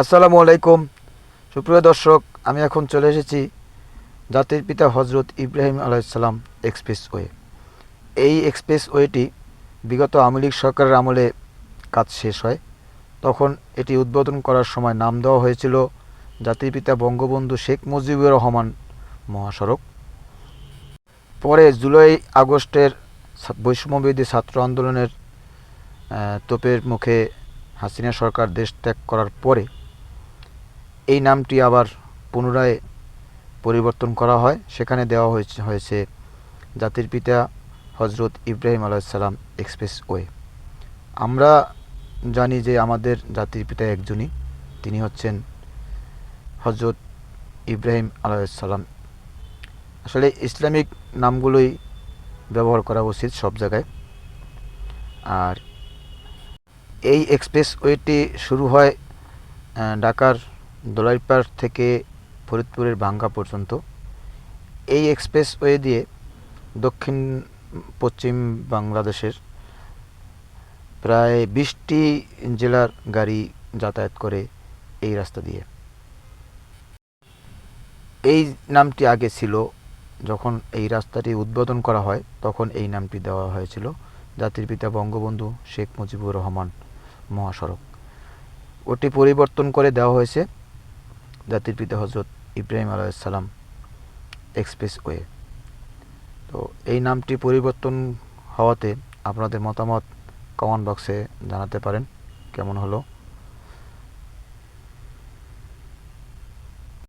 আসসালামু আলাইকুম। সুপ্রিয় দর্শক, আমি এখন চলে এসেছি জাতির পিতা হজরত ইব্রাহিম আলাইসাল্লাম এক্সপ্রেস ওয়ে এই এক্সপ্রেস ওয়েটি বিগত আওয়ামী লীগ সরকারের আমলে কাজ শেষ হয়। তখন এটি উদ্বোধন করার সময় নাম দেওয়া হয়েছিল জাতির পিতা বঙ্গবন্ধু শেখ মুজিবুর রহমান মহাসড়ক। পরে জুলাই আগস্টের বৈষম্যবিরোধী ছাত্র আন্দোলনের তোপের মুখে হাসিনা সরকার দেশ ত্যাগ করার পরে এই নামটি আবার পুনরায় পরিবর্তন করা হয়। সেখানে দেওয়া হয়েছে জাতির পিতা হজরত ইব্রাহিম আলাইসাল্লাম এক্সপ্রেস ওয়ে আমরা জানি যে আমাদের জাতির পিতা একজনই, তিনি হচ্ছেন হজরত ইব্রাহিম আলাইসাল্লাম আসলে ইসলামিক নামগুলোই ব্যবহার করা উচিত সব জায়গায়। আর এই এক্সপ্রেস ওয়েটি শুরু হয় ঢাকার দোলাইপাড় থেকে ফরিদপুরের ভাঙ্গা পর্যন্ত। এই এক্সপ্রেস ওয়ে দিয়ে দক্ষিণ, পশ্চিম বাংলাদেশের প্রায় বিশটি জেলার গাড়ি যাতায়াত করে এই রাস্তা দিয়ে। এই নামটি আগে ছিল, যখন এই রাস্তাটি উদ্বোধন করা হয়, তখন এই নামটি দেওয়া হয়েছিল জাতির পিতা বঙ্গবন্ধু শেখ মুজিবুর রহমান মহাসড়ক। ওটি পরিবর্তন করে দেওয়া হয়েছে জাতির পিতা হজরত ইব্রাহিম আলাইসাল্লাম এক্সপ্রেসওয়ে। তো এই নামটি পরিবর্তন হওয়াতে আপনাদের মতামত কমেন্ট বক্সে জানাতে পারেন। কেমন হলো?